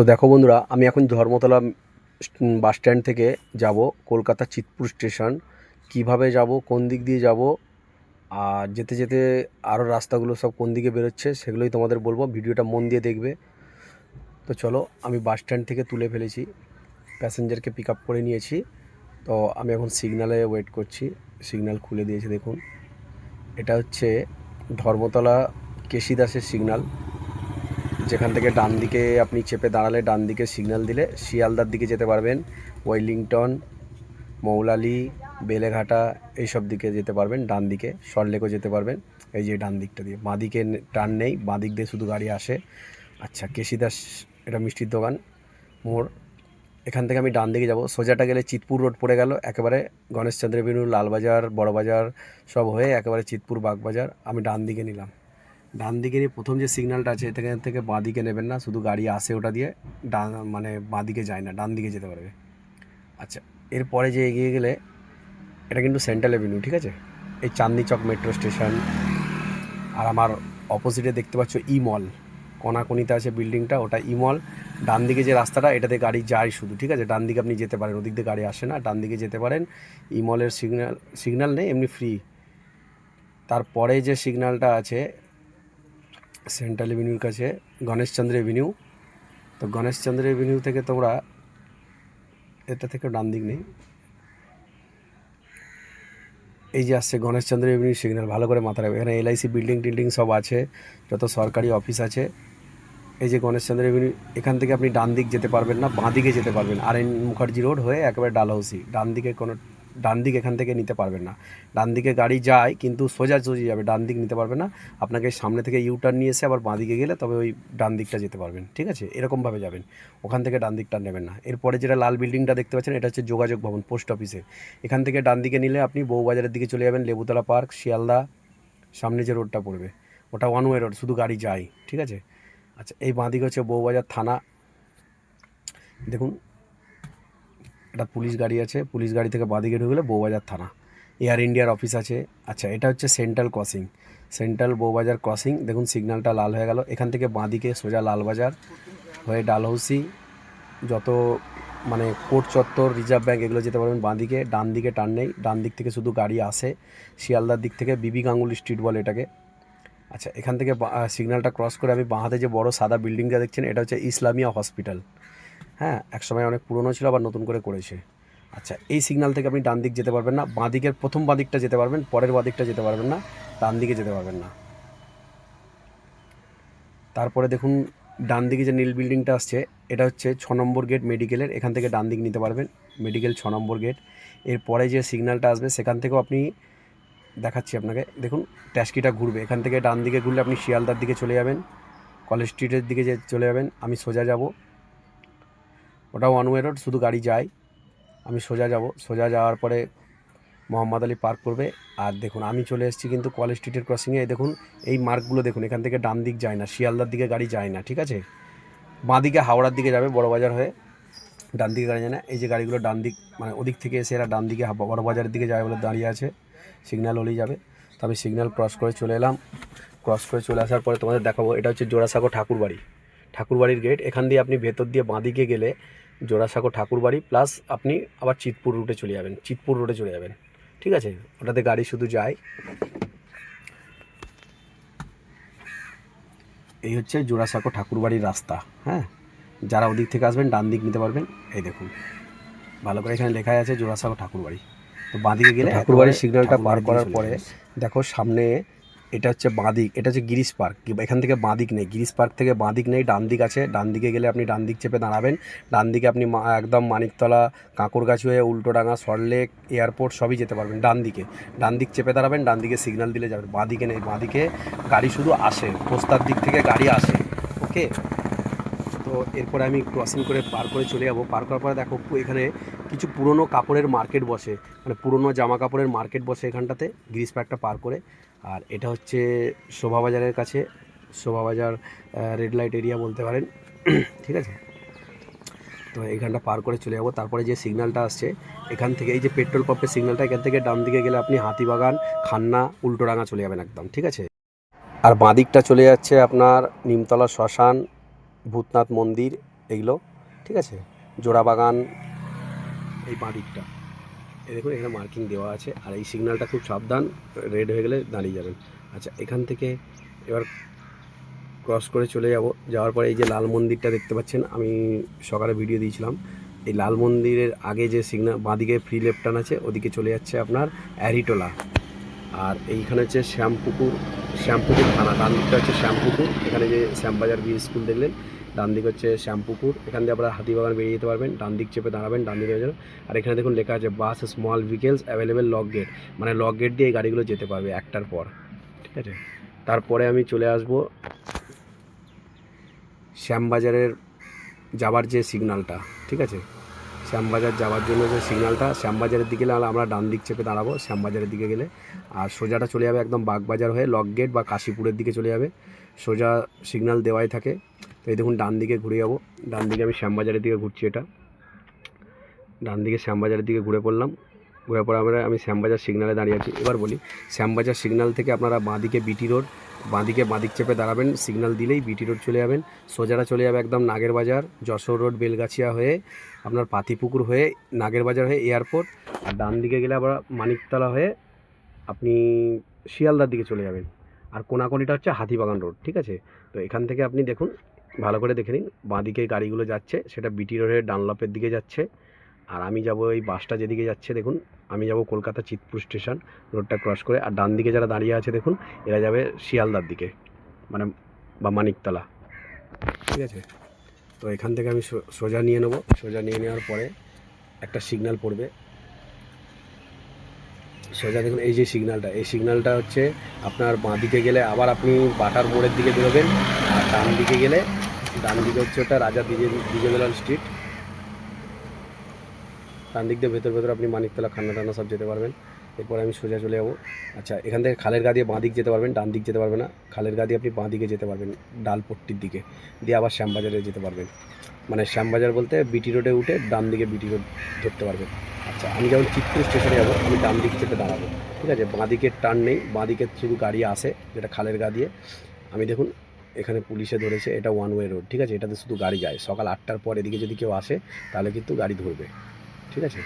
তো দেখো বন্ধুরা, আমি এখন ধর্মতলা বাস স্ট্যান্ড থেকে যাব, কলকাতা চিতপুর স্টেশন। কীভাবে যাব, কোন দিক দিয়ে যাব, আর যেতে যেতে আরও রাস্তাগুলো সব কোন দিকে বেরোচ্ছে সেগুলোই তোমাদের বলব। ভিডিওটা মন দিয়ে দেখবে। তো চলো, আমি বাস স্ট্যান্ড থেকে তুলে ফেলেছি, প্যাসেঞ্জারকে পিক আপ করে নিয়েছি। তো আমি এখন সিগনালে ওয়েট করছি সিগন্যাল খুলে দিয়েছে দেখুন। এটা হচ্ছে ধর্মতলা কেশিদাসের সিগন্যাল যেখান থেকে ডান দিকে আপনি চেপে দাঁড়ালে, ডান দিকে সিগন্যাল দিলে, শিয়ালদার দিকে যেতে পারবেন, ওয়েলিংটন, মৌলালি, বেলেঘাটা, এইসব দিকে যেতে পারবেন, ডান দিকে সল্টলেকও যেতে পারবেন, এই যে ডান দিকটা দিয়ে। বাঁ দিকে নে- টার্ন নেই বাঁ দিক দিয়ে শুধু গাড়ি আসে। আচ্ছা কেশিদাস, এটা মিষ্টির দোকান, মোড়। এখান থেকে আমি ডান দিকে যাব। সোজাটা গেলে চিতপুর রোড পড়ে গেল, একেবারে গণেশচন্দ্র এভিনিউ লালবাজার, বড়বাজার, সব হয়ে একেবারে চিতপুর বাগবাজার। আমি ডান দিকে নিলাম। ডান দিকে নিয়ে প্রথম যে সিগন্যালটা আছে এখান থেকে বাঁ দিকে নেবেন না, শুধু গাড়ি আসে ওটা দিয়ে, ডান মানে বাঁ দিকে যায় না, ডান দিকে যেতে পারবে। আচ্ছা এরপরে যে এগিয়ে গেলে, এটা কিন্তু সেন্ট্রাল এভিনিউ ঠিক আছে? এই চাঁদনি চক মেট্রো স্টেশন আর আমার অপোজিটে দেখতে পাচ্ছ ই মল কোনাকুনিতে আছে বিল্ডিংটা ওটা ই মল ডান দিকে যে রাস্তাটা, এটাতে গাড়ি যায় শুধু, ঠিক আছে? ডান দিকে আপনি যেতে পারেন, ওদিক দিয়ে গাড়ি আসে না, ডান দিকে যেতে পারেন। ই মলের সিগন্যাল সিগন্যাল নেই, এমনি ফ্রি তারপরে যে সিগন্যালটা আছে সেন্ট্রাল এভিনিউর কাছে গণেশচন্দ্র এভিনিউ। তো গণেশচন্দ্র এভিনিউ থেকে তোমরা এটা থেকে ডান দিক নেই। এই যে আসছে গণেশচন্দ্র এভিনিউ সিগন্যাল, ভালো করে মাথা রাখবে। এখানে এলআইসি, বিল্ডিং টিল্ডিং সব আছে, যত সরকারি অফিস আছে। এই যে গণেশচন্দ্র এভিনিউ, এখান থেকে আপনি ডান দিক যেতে পারবেন না, বাঁ দিকে যেতে পারবেন আর এন মুখার্জি রোড হয়ে একেবারে ডালহৌসি ডান দিকে কোনো ডান দিক এখান থেকে নিতে পারবেন না। ডান দিকে গাড়ি যায় কিন্তু সোজা সোজা যাবে ডান দিক নিতে পারবে না। আপনাকে সামনে থেকে ইউটার্ন নিয়ে এসে আবার বাঁ দিকে গেলে তবে ওই ডান দিকটা যেতে পারবেন, ঠিক আছে? এরকমভাবে যাবেন। ওখান থেকে ডান দিকটা নেবেন না। এরপরে যেটা লাল বিল্ডিংটা দেখতে পাচ্ছেন, এটা হচ্ছে যোগাযোগ ভবন পোস্ট অফিসে এখান থেকে ডান দিকে নিলে আপনি বউবাজারের দিকে চলে যাবেন, লেবুতলা পার্ক, শিয়ালদা, সামনে যে রোডটা পড়বে। ওটা ওয়ান ওয়ে রোড শুধু গাড়ি যায়, ঠিক আছে? আচ্ছা এই বাঁ দিকে হচ্ছে বউবাজার থানা। দেখুন একটা পুলিশ গাড়ি আছে, পুলিশ গাড়ি থেকে বাঁ দিকে ঢুকলে বউবাজার থানা। এয়ার ইন্ডিয়ার অফিস আছে। আচ্ছা এটা হচ্ছে central crossing central Bowbazar crossing দেখুন সিগন্যালটা লাল হয়ে গেল। এখান থেকে বাঁ দিকে সোজা লালবাজার হয়ে ডালহৌসি। যত মানে কোর্ট চত্বর, রিজার্ভ ব্যাঙ্ক এগুলো যেতে পারবেন বাঁ দিকে। ডান দিকে টান নেই। ডান দিক থেকে শুধু গাড়ি আসে। শিয়ালদার দিক থেকে বিবি গাঙ্গুলি স্ট্রিট বলে এটাকে। আচ্ছা এখান থেকে সিগন্যালটা ক্রস করে আমি বাঁ হাতে যে বড় সাদা বিল্ডিংটা দেখছেন, এটা হচ্ছে ইসলামিয়া হসপিটাল হ্যাঁ একসময় অনেক পুরনো ছিল, আবার নতুন করে করেছে। আচ্ছা এই সিগনাল থেকে আপনি ডান দিক যেতে পারবেন না, বাঁ দিকের প্রথম বাঁ দিকটা যেতে পারবেন, পরের বাঁ দিকটা যেতে পারবেন না, ডান দিকে যেতে পারবেন না। তারপরে দেখুন, ডান দিকে যে নীল বিল্ডিংটা আসছে, এটা হচ্ছে ছ নম্বর গেট মেডিকেলের এখান থেকে ডান দিক নিতে পারবেন মেডিকেল ছ নম্বর গেট এরপরে যে সিগন্যালটা আসবে, সেখান থেকেও আপনি, দেখাচ্ছি আপনাকে, দেখুন ট্যাস্কিটা ঘুরবে। এখান থেকে ডান দিকে ঘুরলে আপনি শিয়ালদার দিকে চলে যাবেন, কলেজ স্ট্রিটের দিকে যে চলে যাবেন, আমি সোজা যাব। ওটা ওয়ান ওয়ে রোড শুধু গাড়ি যায়। আমি সোজা যাব। সোজা যাওয়ার পরে মোহাম্মদ আলী পার্ক করবে। আর দেখুন, আমি চলে এসেছি কিন্তু কলেজ স্ট্রিটের ক্রসিংয়ে দেখুন, এই মার্কগুলো দেখুন, এখান থেকে ডান দিক যায় না, শিয়ালদার দিকে গাড়ি যায় না, ঠিক আছে? বাঁ দিকে হাওড়ার দিকে যাবে বড়বাজার হয়ে। ডান দিকে গাড়ি যায় না। এই যে গাড়িগুলো ডান দিক মানে ওদিক থেকে এসে এরা ডান দিকে বড়বাজারের দিকে যায় বলে দাঁড়িয়ে আছে। সিগন্যাল হলেই যাবে। তো আমি সিগন্যাল ক্রস করে চলে এলাম। ক্রস করে চলে আসার পরে তোমাদের দেখাবো, এটা হচ্ছে জোড়াসাঁকো ঠাকুরবাড়ি। ঠাকুরবাড়ির গেট এখান দিয়ে আপনি ভেতর দিয়ে বাঁদিকে গেলে জোড়াসাঁকো ঠাকুরবাড়ি প্লাস আপনি আবার চিতপুর রুটে চলে যাবেন চিতপুর রোডে চলে যাবেন ঠিক আছে? ওটাতে গাড়ি শুধু যায়। এই হচ্ছে জোড়াসাঁকো ঠাকুরবাড়ির রাস্তা হ্যাঁ? যারা ওদিক থেকে আসবেন ডান দিক নিতে পারবেন। এই দেখুন ভালো করে এখানে লেখাই আছে জোড়াসাঁকো ঠাকুরবাড়ি। তো বাঁদিকে গেলে ঠাকুরবাড়ির সিগন্যালটা পার করার পরে দেখো সামনে এটা হচ্ছে বাঁদিক এটা হচ্ছে গিরিশ পার্ক। এখান থেকে বাঁদিক নেই, গিরিশ পার্ক থেকে বাঁদিক নেই, ডান দিক আছে। ডান দিকে গেলে আপনি ডান দিক চেপে দাঁড়াবেন। ডান দিকে আপনি একদম মানিকতলা, কাঁকুরগাছি হয়ে উল্টোডাঙ্গা সল্টলেক এয়ারপোর্ট সবই যেতে পারবেন ডান দিকে। ডান দিক চেপে দাঁড়াবেন, ডান দিকে সিগন্যাল দিলে যাবেন বাঁদিকে নেই বাঁদিকে গাড়ি শুধু আসে পোস্তার দিক থেকে গাড়ি আসে, ওকে? তো এরপরে আমি ক্রসিং করে পার করে চলে যাব। পার করার পরে দেখো এখানে কিছু পুরনো কাপড়ের মার্কেট বসে। মানে পুরনো জামা কাপড়ের মার্কেট বসে এখানটাতে গ্রিস পার্কটা পার করে। আর এটা হচ্ছে শোভাবাজারের কাছে, শোভাবাজার রেড লাইট এরিয়া বলতে পারেন। ঠিক আছে? তো এইখানটা পার করে চলে যাব। তারপরে যে সিগন্যালটা আসছে, এখান থেকে এই যে পেট্রোল পাম্পের সিগন্যালটা এখান থেকে ডান দিকে গেলে আপনি হাতিবাগান, খান্না, উল্টোডাঙ্গা চলে যাবেন একদম। ঠিক আছে? আর বাঁ দিকটা চলে যাচ্ছে আপনার নিমতলা শ্মশান, ভূতনাথ মন্দির এগুলো ঠিক আছে? জোড়া বাগান এই বাঁদিকটা দেখুন, এখানে মার্কিং দেওয়া আছে, আর এই সিগন্যালটা খুব সাবধান রেড হয়ে গেলে দাঁড়িয়ে যাবেন। আচ্ছা এখান থেকে এবার ক্রস করে চলে যাব। যাওয়ার পরে এই যে লাল মন্দিরটা দেখতে পাচ্ছেন, আমি সকালে ভিডিও দিয়েছিলাম। এই লাল মন্দিরের আগে যে সিগন্যাল বাঁদিকে ফ্রি লেফট টান আছে, ওদিকে চলে যাচ্ছে আপনার অ্যারিটোলা আর এইখানে হচ্ছে শ্যামপুকুর শ্যামপুকুর থানা, ডান দিকটা হচ্ছে শ্যামপুকুর, এখানে যে শ্যামবাজার বি স্কুল দেখলেন, ডান দিক হচ্ছে শ্যামপুকুর, এখান দিয়ে আপনারা হাতিবাগান বেরিয়ে যেতে পারবেন, ডান দিক চেপে দাঁড়াবেন, ডান দিকে যাবেন। আর এখানে দেখুন লেখা আছে, bus small vehicles available lock gate মানে লক গেট দিয়ে এই গাড়িগুলো যেতে পারবে একটার পর। ঠিক আছে? তারপরে আমি চলে আসব শ্যামবাজারের যাবার যে সিগনালটা ঠিক আছে? শ্যামবাজার যাওয়ার জন্য যে সিগন্যালটা শ্যামবাজারের দিকে গেলে আমরা ডান দিক চেপে দাঁড়াবো, শ্যামবাজারের দিকে গেলে। আর সোজাটা চলে যাবে একদম বাগবাজার হয়ে লক গেট বা কাশীপুরের দিকে চলে যাবে। সোজা সিগন্যাল দেওয়াই থাকে। তো এই দেখুন, ডান দিকে ঘুরে যাব। ডান দিকে আমি শ্যামবাজারের দিকে ঘুরছি এটা। ডান দিকে শ্যামবাজারের দিকে ঘুরে পড়লাম। ঘুরে পরে আমরা আমি শ্যামবাজার সিগনালে দাঁড়িয়ে আছি। এবার বলি, শ্যামবাজার সিগন্যাল থেকে আপনারা বাঁদিকে বিটি রোড বাঁদিকে বাঁদিক চেপে দাঁড়াবেন সিগনাল দিলেই বিটি রোড চলে যাবেন। সোজাটা চলে যাবে একদম নাগের বাজার, যশোর রোড বেলগাছিয়া হয়ে আপনার পাতিপুকুর হয়ে নাগের বাজার হয়ে এয়ারপোর্ট আর ডান দিকে গেলে আবার মানিকতলা হয়ে আপনি শিয়ালদার দিকে চলে যাবেন। আর কোনাকুনিটা হচ্ছে হাতিবাগান রোড ঠিক আছে? তো এখান থেকে আপনি দেখুন, ভালো করে দেখে নিন, বাঁদিকে গাড়িগুলো যাচ্ছে, সেটা বিটি রোডের ডানলপের দিকে যাচ্ছে। আর আমি যাব এই বাসটা যেদিকে যাচ্ছে, দেখুন, আমি যাব কলকাতা চিতপুর স্টেশন, রোডটা ক্রস করে, আর ডান দিকে যারা দাঁড়িয়ে আছে, দেখুন, এরা যাবে শিয়ালদার দিকে মানে বা মানিকতলা, ঠিক আছে? তো এখান থেকে আমি সোজা নিয়ে নেব, সোজা নিয়ে নেওয়ার পরে একটা সিগন্যাল পড়বে। সোজা দেখুন, এই যে সিগন্যালটা, এই সিগন্যালটা হচ্ছে আপনার বাঁ দিকে গেলে আবার আপনি বাটার মোড়ের দিকে বেরোবেন, আর ডান দিকে গেলে, ডান দিকে হচ্ছে ওটা রাজা দিজে দিজেবেলাল স্ট্রিট ডান দিক দিয়ে ভেতর ভেতর আপনি মানিকতলা খান্না টান্না সব যেতে পারবেন। এরপর আমি সোজা চলে যাব। আচ্ছা এখান থেকে খালের গা দিয়ে বাঁ দিক যেতে পারবেন, ডান দিক যেতে পারবেন না। খালের গা দিয়ে আপনি বাঁ দিকে যেতে পারবেন, ডালপট্টির দিকে। দিয়ে আবার শ্যামবাজারে যেতে পারবেন। মানে শ্যামবাজার বলতে বিটি রোডে উঠে ডান দিকে বিটি রোড ধরতে পারবেন। আচ্ছা আমি যখন চিত্তুর স্টেশনে যাব, আমি ডান দিক চেপে দাঁড়াবো। ঠিক আছে? বাঁ দিকের টার্ন নেই, বাঁ দিকে শুধু গাড়ি আসে যেটা খালের গা দিয়ে। আমি দেখুন, এখানে পুলিশে ধরেছে, এটা ওয়ান ওয়ে রোড ঠিক আছে? এটাতে শুধু গাড়ি যায়। সকাল আটটার পর এদিকে যদি কেউ আসে, তাহলে কিন্তু গাড়ি ধরবে। ঠিক আছে?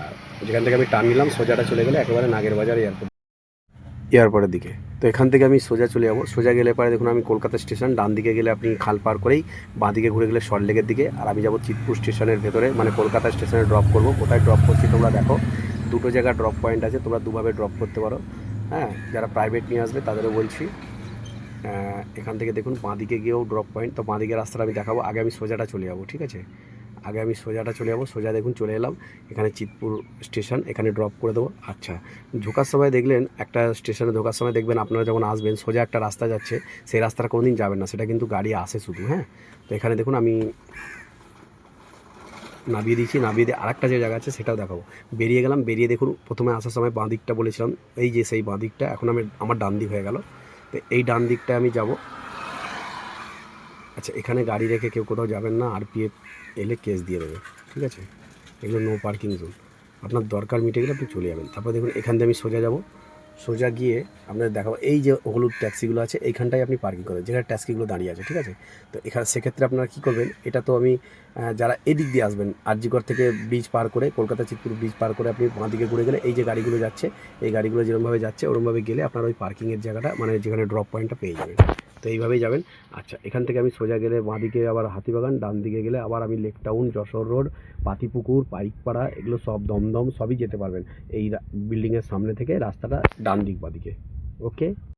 আর যেখান থেকে আমি টার্ন নিলাম, সোজাটা চলে গেলে একেবারে নাগের বাজার এয়ারপোর্ট এয়ারপোর্টের দিকে। তো এখান থেকে আমি সোজা চলে যাব। সোজা গেলে পরে দেখুন, আমি কলকাতা স্টেশন, ডান দিকে গেলে আপনি খাল পার করেই বাঁ দিকে ঘুরে গেলে সল্টলেকের দিকে, আর আমি যাব চিতপুর স্টেশনের ভেতরে মানে কলকাতা স্টেশনে ড্রপ করব। কোথায় ড্রপ করছি তোমরা দেখো। দুটো জায়গা ড্রপ পয়েন্ট আছে, তোমরা দুভাবে ড্রপ করতে পারো। হ্যাঁ যারা প্রাইভেট নিয়ে আসবে তাদেরও বলছি। এখান থেকে দেখুন বাঁদিকে গিয়েও ড্রপ পয়েন্ট তো বাঁদিকে রাস্তাটা আমি দেখাবো। আগে আমি সোজাটা চলে যাব, ঠিক আছে? আগে আমি সোজাটা চলে যাব, সোজা দেখুন চলে এলাম। এখানে চিতপুর স্টেশন, এখানে ড্রপ করে দেবো। আচ্ছা ঢোকার সময় দেখলেন, একটা স্টেশনে ঢোকার সময় দেখবেন আপনারা যখন আসবেন, সোজা একটা রাস্তা যাচ্ছে, সেই রাস্তাটা কোনো দিন যাবেন না, সেটা কিন্তু গাড়ি আসে শুধু হ্যাঁ? তো এখানে দেখুন আমি নামিয়ে দিয়েছি, নামিয়ে দিয়ে আরেকটা যে জায়গা আছে সেটাও দেখাবো। বেরিয়ে গেলাম, বেরিয়ে দেখুন, প্রথমে আসার সময় বাঁ দিকটা বলেছিলাম, এই যে সেই বাঁ দিকটা, এখন আমি, আমার ডান দিক হয়ে গেল। তো এই ডান দিকটা আমি যাব। আচ্ছা এখানে গাড়ি রেখে কেউ কোথাও যাবেন না, আর আরপিএফ এলে কেস দিয়ে দেবে, ঠিক আছে? এগুলো নো পার্কিং জোন আপনার দরকার মিটে গেলে আপনি চলে যাবেন। তারপর দেখুন এখান দিয়ে আমি সোজা যাব। সোজা গিয়ে আপনাদের দেখাবো, এই যে হলুদ ট্যাক্সিগুলো আছে, এইখানটায় আপনি পার্কিং করবেন, যেখানে ট্যাক্সিগুলো দাঁড়িয়ে আছে, ঠিক আছে? তো এখানে সেক্ষেত্রে আপনারা কী করবেন, এটা তো আমি যারা এদিক দিয়ে আসবেন আরজিগড় থেকে ব্রিজ পার করে, কলকাতা চিতপুর ব্রিজ পার করে আপনি বাঁ দিকে ঘুরে গেলে এই যে গাড়িগুলো যাচ্ছে, এই গাড়িগুলো যেরকমভাবে যাচ্ছে, ওরমভাবে গেলে আপনার ওই পার্কিংয়ের জায়গাটা মানে যেখানে ড্রপ পয়েন্টটা পেয়ে যাবেন। তো এইভাবেই যাবেন। আচ্ছা এখান থেকে আমি সোজা গেলে বাঁ দিকে আবার হাতিবাগান, ডান দিকে গেলে আবার আমি lake town Jessore road Patipukur, Paikpara, এগুলো সব দমদম সবই যেতে পারবেন। এই বিল্ডিংয়ের সামনে থেকে রাস্তাটা ডান দিক বাদিকে ওকে